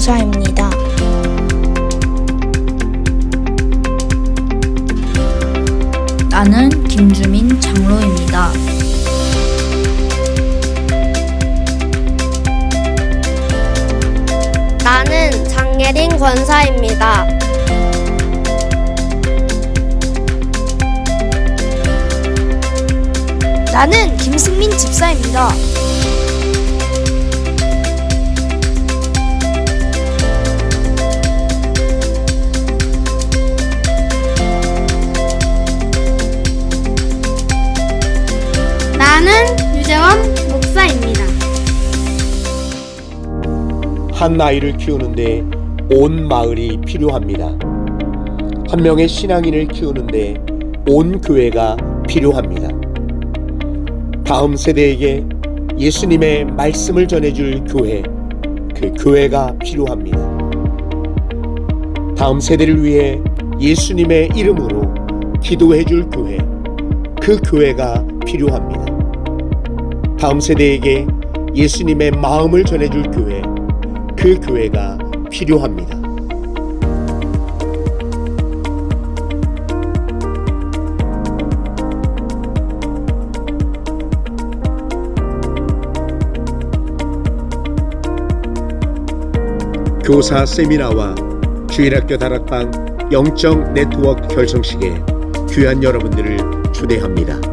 권사입니다. 나는 김주민 장로입니다. 나는 장예린 권사입니다. 나는 김승민 집사입니다. 나는 유재원 목사입니다. 한 아이를 키우는데 온 마을이 필요합니다. 한 명의 신앙인을 키우는데 온 교회가 필요합니다. 다음 세대에게 예수님의 말씀을 전해줄 교회, 그 교회가 필요합니다. 다음 세대를 위해 예수님의 이름으로 기도해줄 교회, 그 교회가 필요합니다. 다음 세대에게 예수님의 마음을 전해줄 교회, 그 교회가 필요합니다. 교사 세미나와 주일학교 다락방 영적 네트워크 결성식에 귀한 여러분들을 초대합니다.